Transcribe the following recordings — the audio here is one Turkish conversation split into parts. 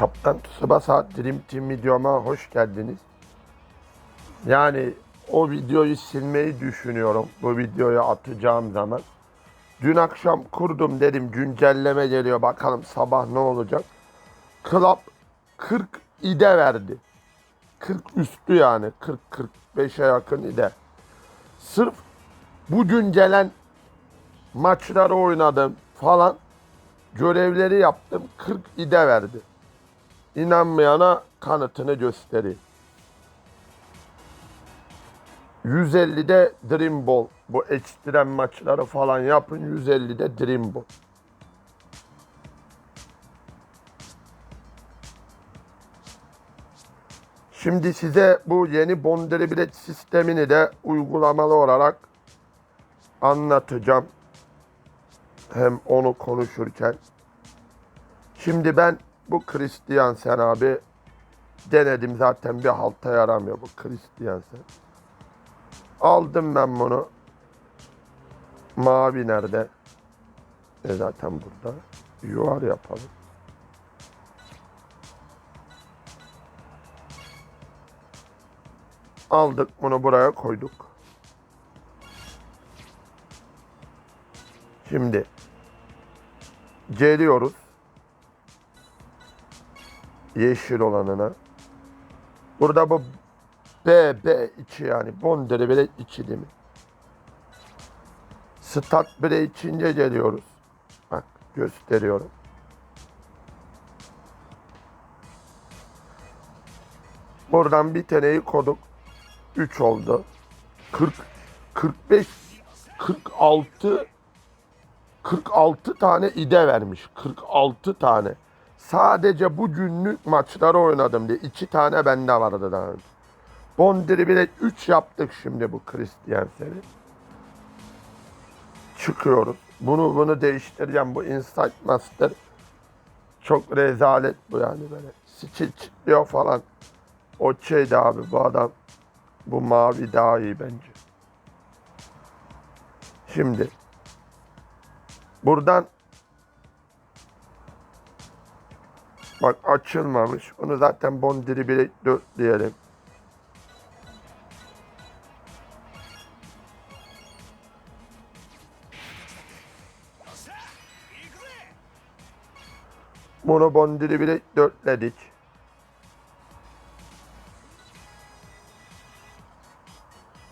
Kaptan Tsubasa Dream Team videoma hoş geldiniz. Yani o videoyu silmeyi düşünüyorum. Bu videoyu atacağım zaman. Dün akşam kurdum dedim güncelleme geliyor bakalım sabah ne olacak. Club 40 ide verdi. 40 üstü yani 40-45'e yakın ide. Sırf bugün gelen maçları oynadım falan görevleri yaptım 40 ide verdi. İnanmayana kanıtını göstereyim. 150'de Dream Ball. Bu ekstrem maçları falan yapın 150'de Dream Ball. Şimdi size bu yeni bonderi bilet sistemini de uygulamalı olarak anlatacağım. Hem onu konuşurken. Şimdi ben bu Christiansen abi denedim zaten bir halta yaramıyor bu Christiansen. Aldım ben bunu. Mavi nerede? E zaten burada. Yuvar yapalım. Aldık bunu buraya koyduk. Şimdi geliyoruz. Yeşil olanına. Burada bu B, B içi yani. Bondere bile içi değil mi? Stat bile içince geliyoruz. Bak gösteriyorum. Buradan bir taneyi koduk. 3 oldu. 40, 45, 46, 46 tane ide vermiş. 46 tane. Sadece bu günlük maçları oynadım diye. 2 tane bende vardı daha önce. Bondiri bile 3 yaptık şimdi bu Christiansen'i. Çıkıyoruz. Bunu bunu değiştireceğim. Bu Insight Master çok rezalet bu yani böyle. Skill çıkıyor falan. O şeydi abi bu adam. Bu mavi daha iyi bence. Şimdi buradan bak açılmamış. Bunu zaten bondiri bile diyelim. Bunu bondiri bile dörtledik.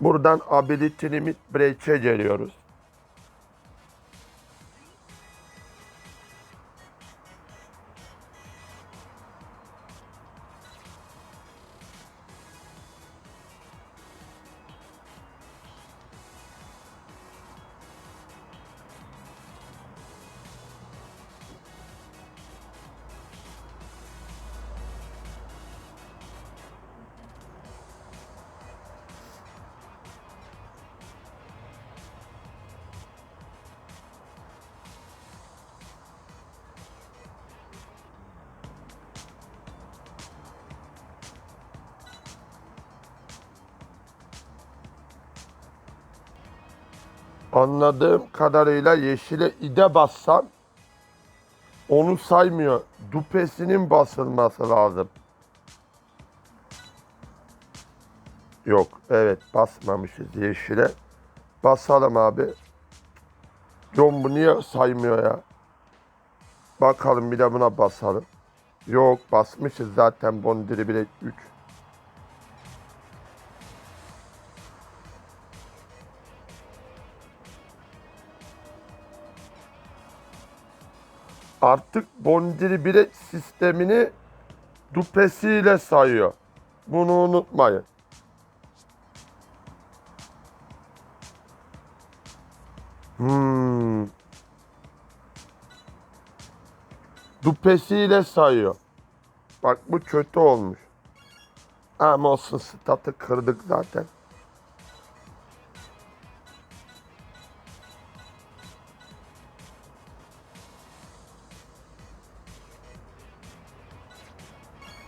Buradan ability limit break'e geliyoruz. Anladığım kadarıyla yeşile ide bassan onu saymıyor. Dupesinin basılması lazım. Yok, evet basmamışız yeşile. Basalım abi. John bu niye saymıyor ya? Bakalım bir de buna basalım. Yok basmışız zaten Bondiri bile 3. Artık Bondiri bilet sistemini dupesiyle sayıyor. Bunu unutmayın. Hmm. Dupesiyle sayıyor. Bak bu kötü olmuş. Ama olsun statı kırdık zaten.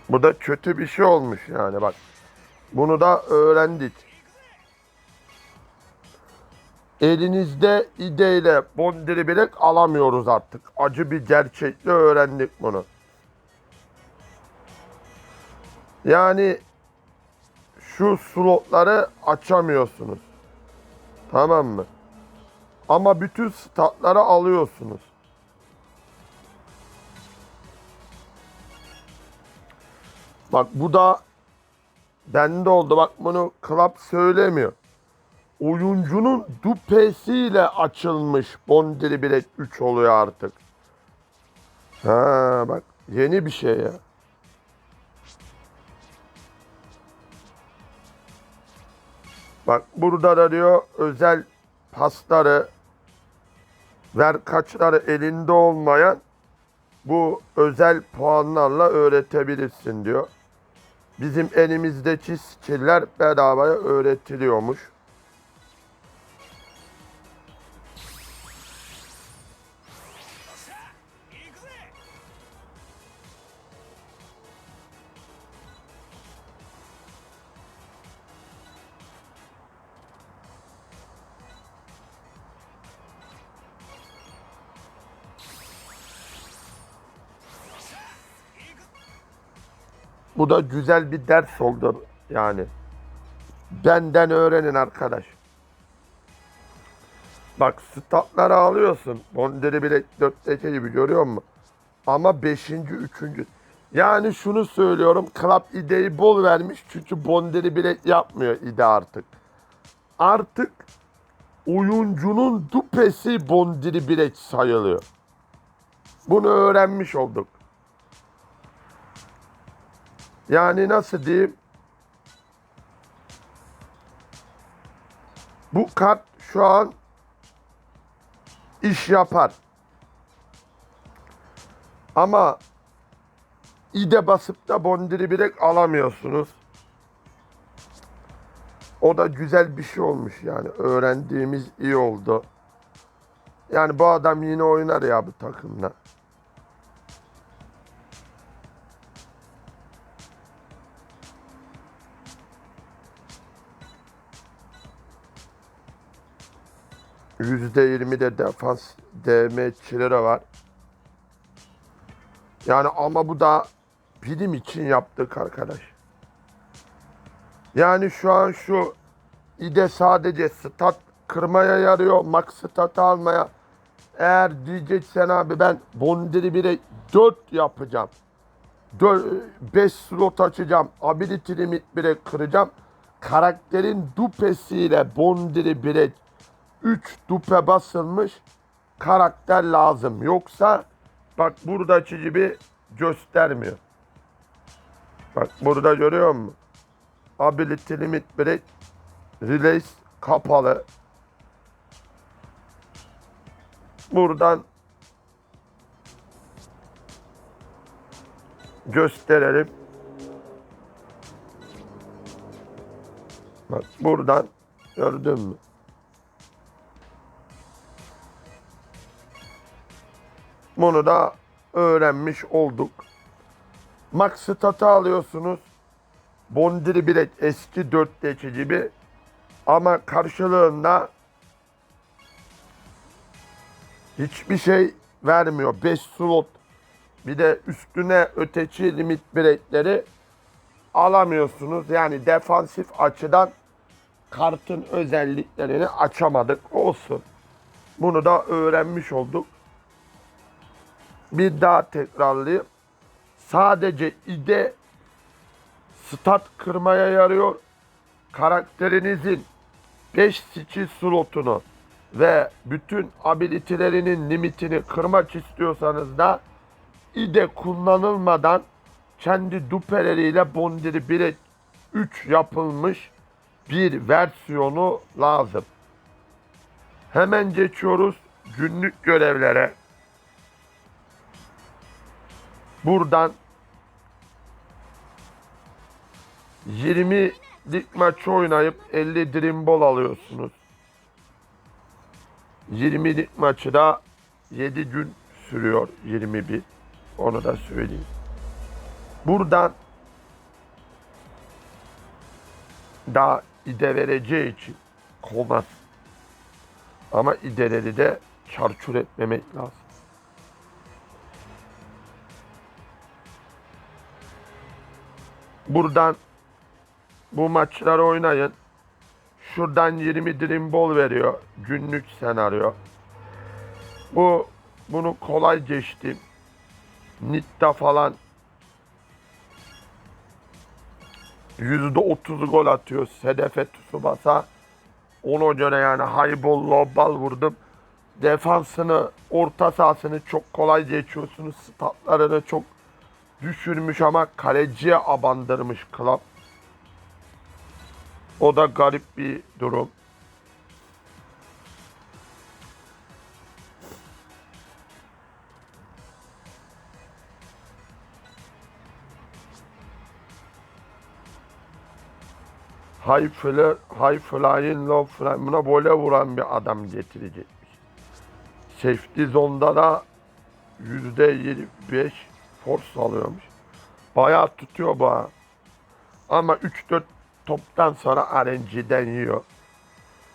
Bu da kötü bir şey olmuş yani bak. Bunu da öğrendik. Elinizde ideyle bondiri bilek alamıyoruz artık. Acı bir gerçekle öğrendik bunu. Yani şu slotları açamıyorsunuz. Tamam mı? Ama bütün statları alıyorsunuz. Bak bu da bende oldu. Bak bunu Club söylemiyor. Oyuncunun dupesiyle açılmış Bondiri bilet 3 oluyor artık. Ha bak yeni bir şey ya. Bak burada da diyor özel pasları ver kaçları elinde olmayan bu özel puanlarla öğretebilirsin diyor. Bizim elimizdeki skiller bedavaya öğretiliyormuş. Bu da güzel bir ders oldu yani. Benden öğrenin arkadaş. Bak statları alıyorsun. Bonderi bile dörtteki gibi görüyor musun? Ama beşinci, üçüncü. Yani şunu söylüyorum. Club ideyi bol vermiş. Çünkü Bonderi bile yapmıyor ide artık. Artık oyuncunun dupesi Bondiri bilek sayılıyor. Bunu öğrenmiş olduk. Yani nasıl diyeyim? Bu kart şu an iş yapar. Ama ide basıp da bondiri bilek alamıyorsunuz. O da güzel bir şey olmuş yani. Öğrendiğimiz iyi oldu. Yani bu adam yine oynar ya bu takımda. %20 de defans DM'çileri var. Yani ama bu da prim için yaptık arkadaş. Yani şu an şu ide sadece stat kırmaya yarıyor, max stat almaya. Eğer diyeceksen abi ben Bondiri 1'e 4 yapacağım. 5 slot açacağım. Ability limit 1'e kıracağım. Karakterin dupesiyle Bondiri 1'e 3 dupe basılmış karakter lazım. Yoksa bak buradaki gibi göstermiyor. Bak burada görüyor musun? Ability limit break release kapalı. Buradan gösterelim. Bak buradan gördün mü? Bunu da öğrenmiş olduk. Max statı alıyorsunuz. Bondiri bilet eski 4'teki gibi. Ama karşılığında hiçbir şey vermiyor. 5 slot. Bir de üstüne öteki limit biletleri alamıyorsunuz. Yani defansif açıdan kartın özelliklerini açamadık. Olsun. Bunu da öğrenmiş olduk bir daha tekrarlayayım. Sadece ide stat kırmaya yarıyor. Karakterinizin 5 skill slotunu ve bütün ability'lerinin limitini kırmak istiyorsanız da ide kullanılmadan kendi dupeleriyle Bondiri 1'e 3 yapılmış bir versiyonu lazım. Hemen geçiyoruz günlük görevlere. Buradan 20'lik maç oynayıp 50 dream ball alıyorsunuz. 20'lik maçı da 7 gün sürüyor 21. Onu da söyleyeyim. Buradan daha ide vereceği için kovmaz. Ama ideleri de çarçur etmemek lazım. Buradan bu maçları oynayın. Şuradan 20 dream ball veriyor. Günlük senaryo. Bu bunu kolay geçtim. Nitta falan %30 gol atıyor. Sedefe Tsubasa. Ona göre yani high ball, low vurdum. Defansını, orta sahasını çok kolay geçiyorsunuz. Statlarını çok düşürmüş ama kaleciye abandırmış Klopp. O da garip bir durum. High, fly, high flying, low flying. Buna böyle vuran bir adam getirecekmiş. Safety zone'da da %25 force alıyormuş. Bayağı tutuyor bu ha. Ama 3-4 toptan sonra RNG'den yiyor.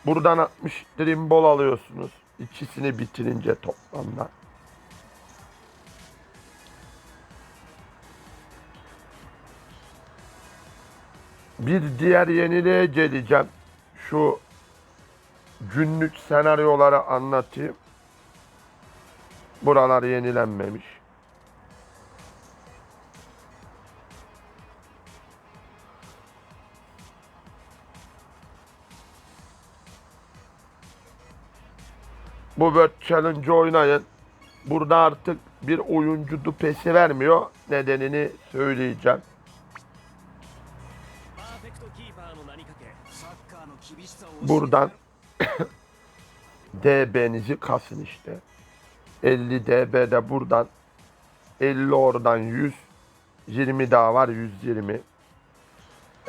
Buradan 60 dream ball alıyorsunuz. İkisini bitirince toplamda. Bir diğer yeniliğe geleceğim. Şu günlük senaryoları anlatayım. Buralar yenilenmemiş. Bu World Challenge oynayın. Burada artık bir oyuncu dupesi vermiyor. Nedenini söyleyeceğim. Buradan DB'nizi kasın işte. 50 DB de buradan 50 oradan 100 20 daha var 120.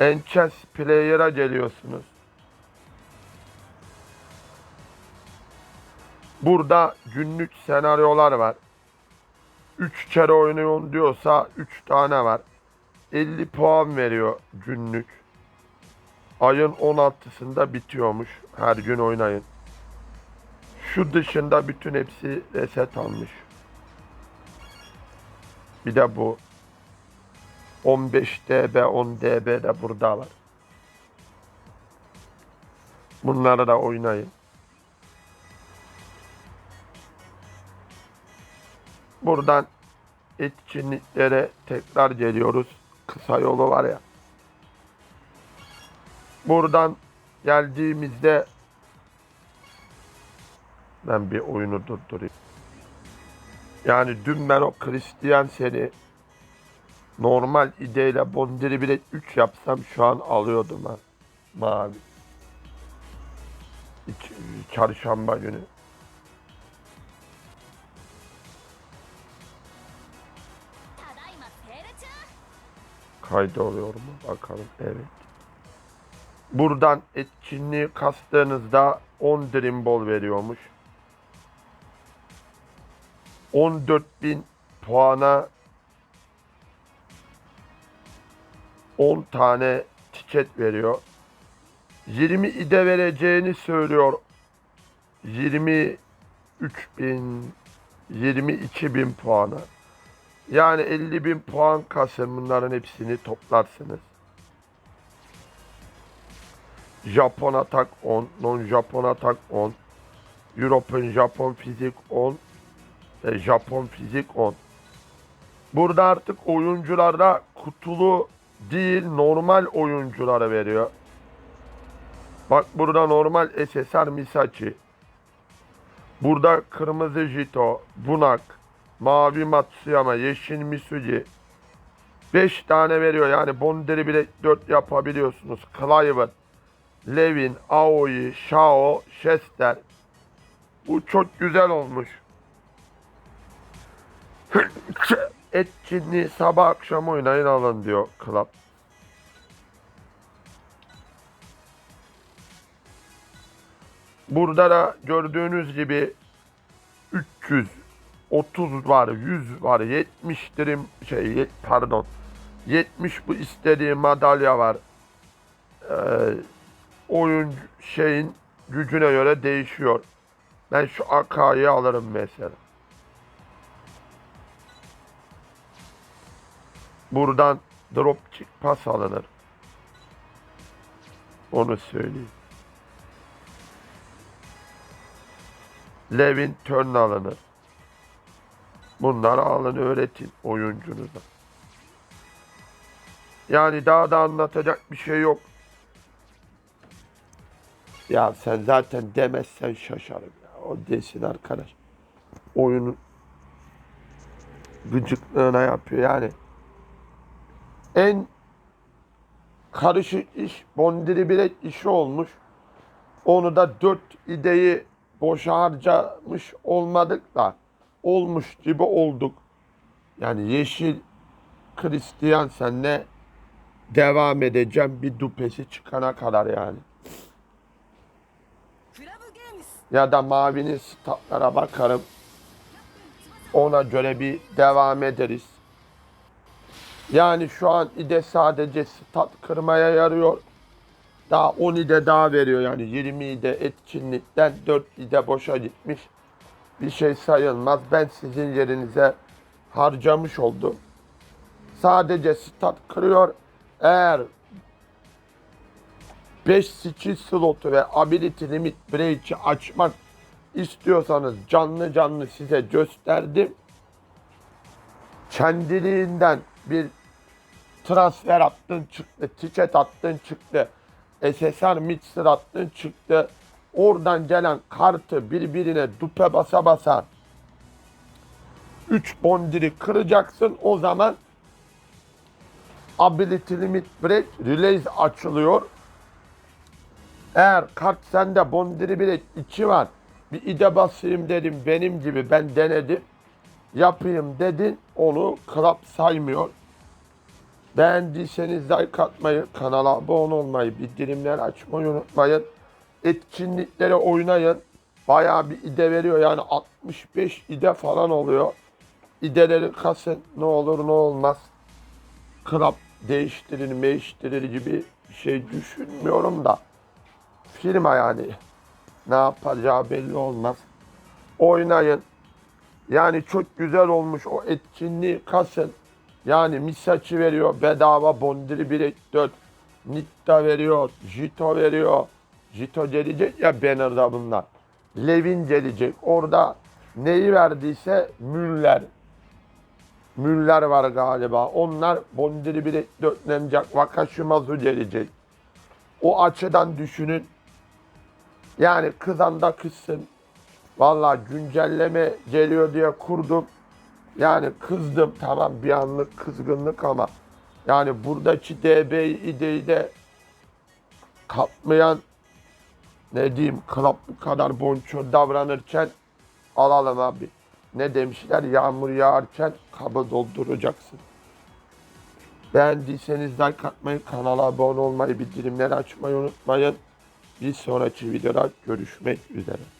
Enchant player'a geliyorsunuz. Burada günlük senaryolar var. 3 kere oynuyorsun diyorsa 3 tane var. 50 puan veriyor günlük. Ayın 16'sında bitiyormuş. Her gün oynayın. Şu dışında bütün hepsi reset almış. Bir de bu. 15 dB, 10 dB de burada var. Bunları da oynayın. Buradan etkinliklere tekrar geliyoruz. Kısa yolu var ya. Buradan geldiğimizde ben bir oyunu durdurayım. Yani dün ben o Christian seni normal ideyle Bondiri bile 3 yapsam şu an alıyordum ha. Mavi. İç- Çarşamba günü. Kaydı oluyor mu? Bakalım. Evet. Buradan etkinliği kastığınızda 10 Dream Ball veriyormuş. 14.000 puana 10 tane tiket veriyor. 20 ide vereceğini söylüyor. 23 bin 22 bin puana. Yani 50 bin puan kasın bunların hepsini toplarsınız. Japon atak 10, non Japon atak 10, European Japon fizik 10 ve Japon fizik 10. Burada artık oyuncularda kutulu değil normal oyuncuları veriyor. Bak burada normal SSR Misachi. Burada kırmızı Jito, Bunak, mavi Matsuyama, yeşil Misugi. 5 tane veriyor yani Bonderi bile 4 yapabiliyorsunuz. Clivert, Levin, Aoi, Shao, Chester. Bu çok güzel olmuş. Etkinliği sabah akşam oynayın alın diyor Club. Burada da gördüğünüz gibi 300, 30 var, 100 var, 70 dirim şey pardon. 70 bu istediği madalya var. Ee, oyun şeyin gücüne göre değişiyor. Ben şu AK'yı alırım mesela. Buradan dropkick pas alınır. Onu söyleyeyim. Levin turn alınır. Bunları alın öğretin oyuncunuza. Yani daha da anlatacak bir şey yok. Ya sen zaten demezsen şaşarım ya. O desin arkadaş. Oyunun gıcıklığına yapıyor yani. En karışık iş bondiri bilek işi olmuş. Onu da dört ideyi boşa harcamış olmadık da olmuş gibi olduk. Yani yeşil Hristiyan senle devam edeceğim bir dupesi çıkana kadar yani. Ya da mavinin statlara bakarım. Ona göre bir devam ederiz. Yani şu an ide sadece stat kırmaya yarıyor. Daha 10 ide daha veriyor yani 20 ide etkinlikten 4 ide boşa gitmiş. Bir şey sayılmaz. Ben sizin yerinize harcamış oldum. Sadece stat kırıyor. Eğer 5 skill slotu ve ability limit break'i açmak istiyorsanız canlı canlı size gösterdim. Kendiliğinden bir transfer attın çıktı, ticket attın çıktı, SSR mixer attın çıktı. Oradan gelen kartı birbirine dupe basa basa 3 bondiri kıracaksın. O zaman ability limit break release açılıyor. Eğer kart sende bondiri bile içi var. Bir ide basayım dedim benim gibi ben denedim. Yapayım dedin onu klap saymıyor. Beğendiyseniz like atmayı, kanala abone olmayı, bildirimleri açmayı unutmayın. Etkinliklere oynayın. Bayağı bir ide veriyor yani 65 ide falan oluyor. İdeleri kasın ne olur ne olmaz. Klap değiştirir meyiştirir gibi şey düşünmüyorum da firma yani. Ne yapacağı belli olmaz. Oynayın. Yani çok güzel olmuş o etkinliği kasın. Yani Misaç'ı veriyor bedava Bondiri 1 4. Nitta veriyor. Jito veriyor. Jito gelecek ya banner'da bunlar. Levin gelecek. Orada neyi verdiyse Müller. Müller var galiba. Onlar Bondiri 1 4 nemcek. Wakashimazu gelecek. O açıdan düşünün. Yani kızan da kızsın. Valla güncelleme geliyor diye kurdum. Yani kızdım tamam bir anlık kızgınlık ama yani buradaki DB ideyi de kapmayan ne diyeyim klap bu kadar bonçör davranırken alalım abi. Ne demişler yağmur yağarken kabı dolduracaksın. Beğendiyseniz like atmayı, kanala abone olmayı, bildirimleri açmayı unutmayın. Bir sonraki videoda görüşmek üzere.